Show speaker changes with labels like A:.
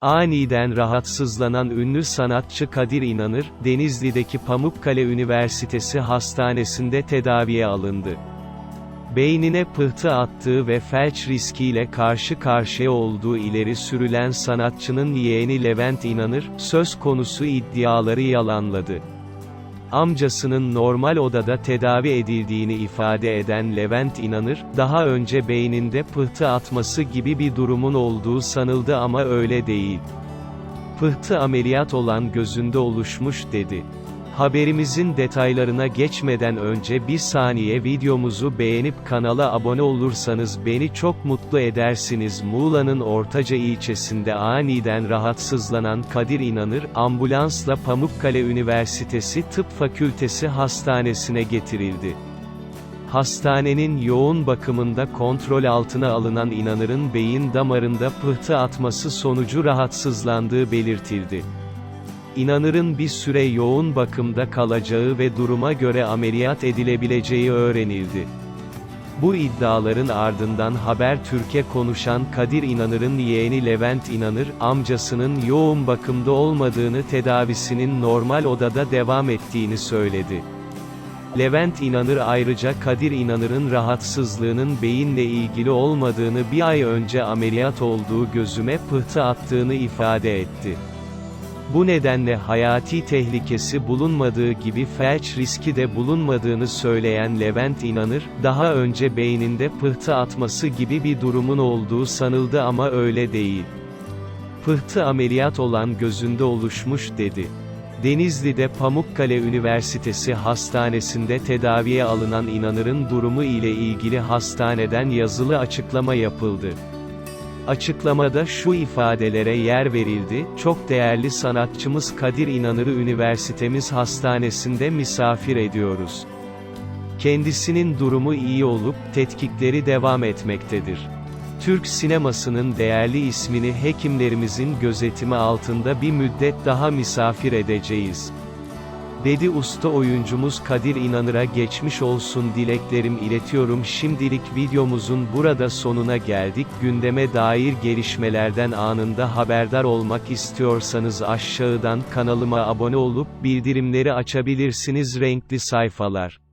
A: Aniden rahatsızlanan ünlü sanatçı Kadir İnanır, Denizli'deki Pamukkale Üniversitesi Hastanesi'nde tedaviye alındı. Beynine pıhtı attığı ve felç riskiyle karşı karşıya olduğu ileri sürülen sanatçının yeğeni Levent İnanır, söz konusu iddiaları yalanladı. Amcasının normal odada tedavi edildiğini ifade eden Levent İnanır, daha önce beyninde pıhtı atması gibi bir durumun olduğu sanıldı ama öyle değil. Pıhtı ameliyat olan gözünde oluşmuş dedi. Haberimizin detaylarına geçmeden önce bir saniye videomuzu beğenip kanala abone olursanız beni çok mutlu edersiniz. Muğla'nın Ortaca ilçesinde aniden rahatsızlanan Kadir İnanır, ambulansla Pamukkale Üniversitesi Tıp Fakültesi Hastanesi'ne getirildi. Hastanenin yoğun bakımında kontrol altına alınan İnanır'ın beyin damarında pıhtı atması sonucu rahatsızlandığı belirtildi. İnanır'ın bir süre yoğun bakımda kalacağı ve duruma göre ameliyat edilebileceği öğrenildi. Bu iddiaların ardından Habertürk'e konuşan Kadir İnanır'ın yeğeni Levent İnanır, amcasının yoğun bakımda olmadığını tedavisinin normal odada devam ettiğini söyledi. Levent İnanır ayrıca Kadir İnanır'ın rahatsızlığının beyinle ilgili olmadığını bir ay önce ameliyat olduğu gözüme pıhtı attığını ifade etti. Bu nedenle hayati tehlikesi bulunmadığı gibi felç riski de bulunmadığını söyleyen Levent İnanır, daha önce beyninde pıhtı atması gibi bir durumun olduğu sanıldı ama öyle değil. Pıhtı ameliyat olan gözünde oluşmuş dedi. Denizli'de Pamukkale Üniversitesi Hastanesi'nde tedaviye alınan İnanır'ın durumu ile ilgili hastaneden yazılı açıklama yapıldı. Açıklamada şu ifadelere yer verildi, çok değerli sanatçımız Kadir İnanır'ı üniversitemiz hastanesinde misafir ediyoruz. Kendisinin durumu iyi olup, tetkikleri devam etmektedir. Türk sinemasının değerli ismini hekimlerimizin gözetimi altında bir müddet daha misafir edeceğiz. Dedi usta oyuncumuz Kadir İnanır'a geçmiş olsun dileklerim iletiyorum. Şimdilik videomuzun burada sonuna geldik. Gündeme dair gelişmelerden anında haberdar olmak istiyorsanız aşağıdan kanalıma abone olup bildirimleri açabilirsiniz. Renkli sayfalar